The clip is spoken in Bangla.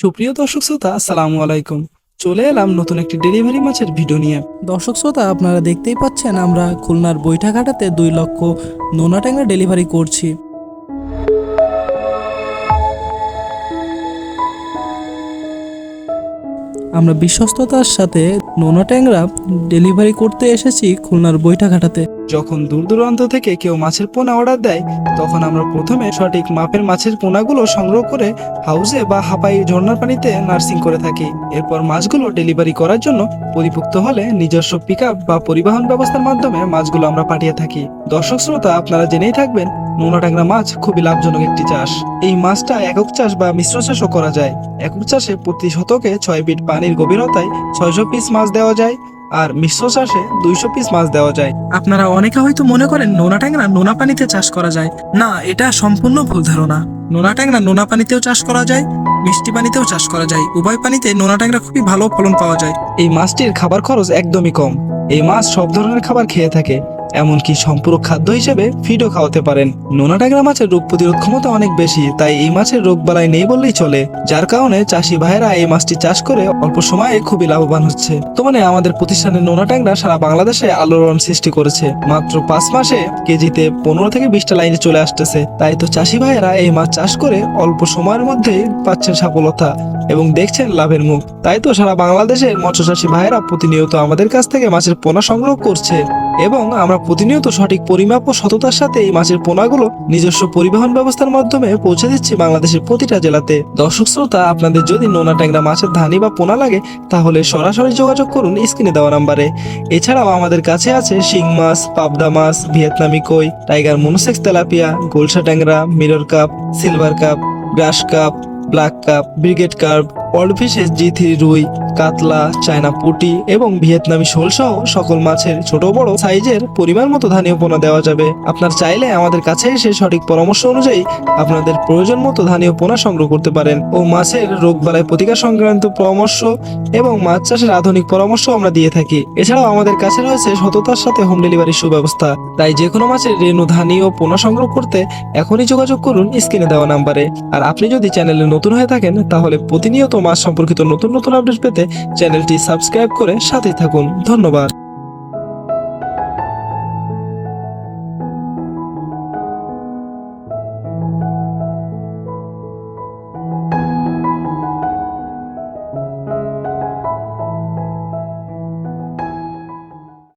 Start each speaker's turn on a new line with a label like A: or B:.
A: সুপ্রিয় দর্শক শ্রোতা, আসসালামু আলাইকুম। চলে এলাম নতুন একটি ডেলিভারি মাছের ভিডিও নিয়ে। দর্শক শ্রোতা, আপনারা দেখতেই পাচ্ছেন, আমরা খুলনার বৈঠাঘাটাতে দুই লক্ষ নোনা ট্যাংরা ডেলিভারি করছি। আমরা বিশ্বস্ততার সাথে নোনা ট্যাংরা ডেলিভারি করতে এসেছি খুলনার বৈঠাঘাটাতে যখন দূর দূরান্ত থেকে কেউ মাছের পোনা অর্ডার দেয়, তখন আমরা প্রথমে সঠিক মাপের মাছের পোনাগুলো সংগ্রহ করে হাউসে বা হাপাই ঝর্ণার পানিতে নার্সিং করে থাকি। এরপর মাছগুলো ডেলিভারি করার জন্য পরিপুক্ত হলে নিজস্ব পিক বা পরিবহন ব্যবস্থার মাধ্যমে মাছগুলো আমরা পাঠিয়ে থাকি। দর্শক শ্রোতা, আপনারা জেনেই থাকবেন নোনা ট্যাংরা মাছ খুবই লাভজনক একটি চাষ। এই মাছটা একক চাষ বা মিশ্র চাষও করা যায়। একক চাষে প্রতি শতকে ছয় ফিট পানির গভীরতায় ছয়শো পিস মাছ দেওয়া যায় আর মিশ্র চাষে দুইশো পিস মাছ দেওয়া যায়। আপনারা অনেকে হয়তো মনে করেন নোনা ট্যাংরা নোনা পানিতে চাষ করা যায়। না, এটা সম্পূর্ণ ভুল ধারণা। নোনা ট্যাংরা নোনা পানিতেও চাষ করা যায়, মিষ্টি পানিতেও চাষ করা যায়। উভয় পানিতে নোনা ট্যাংরা খুবই ভালো ফলন পাওয়া যায়। এই মাছটির খাবার খরচ একদমই কম। এই মাছ সব ধরনের খাবার খেয়ে থাকে। এমনকি সম্পূরক খাদ্য হিসেবে ফিডও খাওয়াতে পারেন। নোনা ট্যাংরা মাছের রোগ প্রতিরোধ ক্ষমতা অনেক বেশি, তাই এই মাছের রোগ বালাই নেই বললেই চলে, যার কারণে চাষি ভাইয়েরা এই মাছটি চাষ করে অল্প সময়ে খুবই লাভবান হচ্ছে। তো মানে আমাদের প্রতিষ্ঠানের নোনা ট্যাংরা সারা বাংলাদেশে আলোড়ন সৃষ্টি করেছে। মাত্র পাঁচ মাসে কেজিতে পনেরো থেকে বিশটা লাইনে চলে আসতেছে। তাই তো চাষি ভাইয়েরা এই মাছ চাষ করে অল্প সময়ের মধ্যেই পাচ্ছেন সফলতা এবং দেখছেন লাভের মুখ। তাই তো সারা বাংলাদেশের মৎস্য চাষী ভাইয়েরা প্রতিনিয়ত আমাদের কাছ থেকে মাছের পোনা সংগ্রহ করছে। এবং আমরা প্রতিনিয়ত সঠিক পরিমাপ ও সততার সাথে এই মাছের পোনাগুলো নিজস্ব পরিবহন ব্যবস্থার মাধ্যমে পৌঁছে দিচ্ছি বাংলাদেশের প্রতিটা জেলাতে। দর্শক শ্রোতা, আপনাদের যদি নোনা ট্যাংরা মাছের ধানি বা পোনা লাগে, তাহলে সরাসরি যোগাযোগ করুন স্ক্রিনে দেওয়া নাম্বারে। এছাড়াও আমাদের কাছে আছে শিং মাছ, পাবদা মাছ, ভিয়েতনামি কই, টাইগার মনোসেক্স তেলাপিয়া, গোলসা ট্যাংরা, mirror carp, silver carp, grass carp, black carp, brigade carp world fishes G three রুই কাতলা, চায়না পুটি এবং ভিয়েতনামি শোল সহ সকল মাছের ছোট বড় সাইজের পরিমাণ মতো ধানীয় পোনা দেওয়া যাবে। আপনার চাইলে আমাদের কাছে এসে সঠিক পরামর্শ অনুযায়ী আপনাদের প্রয়োজন মতো ধানীয় পোনা সংগ্রহ করতে পারেন ও মাছের রোগ বালাই প্রতিকার সংক্রান্ত পরামর্শ এবং মাছ চাষের আধুনিক পরামর্শ আমরা দিয়ে থাকি। এছাড়াও আমাদের কাছে রয়েছে সততার সাথে হোম ডেলিভারির সুব্যবস্থা। তাই যে কোনো মাছের রেণু ধানি ও পোনা সংগ্রহ করতে এখনই যোগাযোগ করুন স্ক্রিনে দেওয়া নাম্বারে। আর আপনি যদি চ্যানেলে নতুন হয়ে থাকেন তাহলে প্রতিনিয়ত মাছ সম্পর্কিত নতুন নতুন আপডেট পেতে চ্যানেলটি সাবস্ক্রাইব করে সাথে থাকুন। ধন্যবাদ।